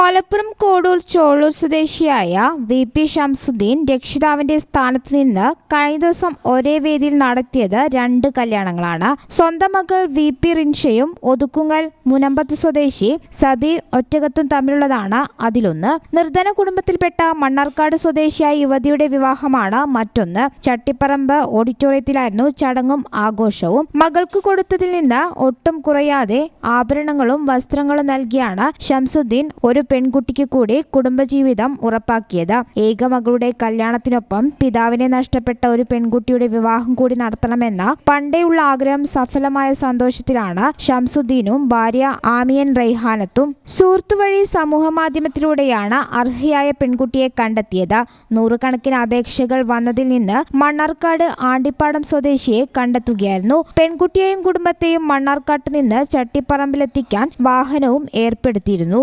മലപ്പുറം കോടൂർ ചോളൂർ സ്വദേശിയായ V P Shamsuddin രക്ഷിതാവിന്റെ സ്ഥാനത്ത് നിന്ന് കഴിഞ്ഞ ദിവസം ഒരേ വേദിയിൽ നടത്തിയത് രണ്ട് കല്യാണങ്ങളാണ്. സ്വന്തം മകൾ വി പി റിൻഷയും ഒതുക്കുങ്ങൽ മുനമ്പത്ത് സ്വദേശി സബി ഒറ്റകത്തും തമ്മിലുള്ളതാണ് അതിലൊന്ന്. നിർധന കുടുംബത്തിൽപ്പെട്ട മണ്ണാർക്കാട് സ്വദേശിയായ യുവതിയുടെ വിവാഹമാണ് മറ്റൊന്ന്. ചട്ടിപ്പറമ്പ് ഓഡിറ്റോറിയത്തിലായിരുന്നു ചടങ്ങും ആഘോഷവും. മകൾക്ക് കൊടുത്തതിൽ നിന്ന് ഒട്ടും കുറയാതെ ആഭരണങ്ങളും വസ്ത്രങ്ങളും നൽകിയാണ് ഷംസുദ്ദീൻ ഒരു പെൺകുട്ടിക്ക് കൂടി കുടുംബജീവിതം ഉറപ്പാക്കിയത്. ഏക മകളുടെ കല്യാണത്തിനൊപ്പം പിതാവിനെ നഷ്ടപ്പെട്ട ഒരു പെൺകുട്ടിയുടെ വിവാഹം കൂടി നടത്തണമെന്ന പണ്ടേയുള്ള ആഗ്രഹം സഫലമായ സന്തോഷത്തിലാണ് ഷംസുദ്ദീനും ഭാര്യ ആമിയൻ റൈഹാനത്തും. സുഹൃത്തു വഴി സമൂഹ മാധ്യമത്തിലൂടെയാണ് അർഹയായ പെൺകുട്ടിയെ കണ്ടെത്തിയത്. നൂറുകണക്കിന് അപേക്ഷകൾ വന്നതിൽ നിന്ന് മണ്ണാർക്കാട് ആണ്ടിപ്പാടം സ്വദേശിയെ കണ്ടെത്തുകയായിരുന്നു. പെൺകുട്ടിയെയും കുടുംബത്തെയും മണ്ണാർക്കാട്ട് നിന്ന് ചട്ടിപ്പറമ്പിലെത്തിക്കാൻ വാഹനവും ഏർപ്പെടുത്തിയിരുന്നു.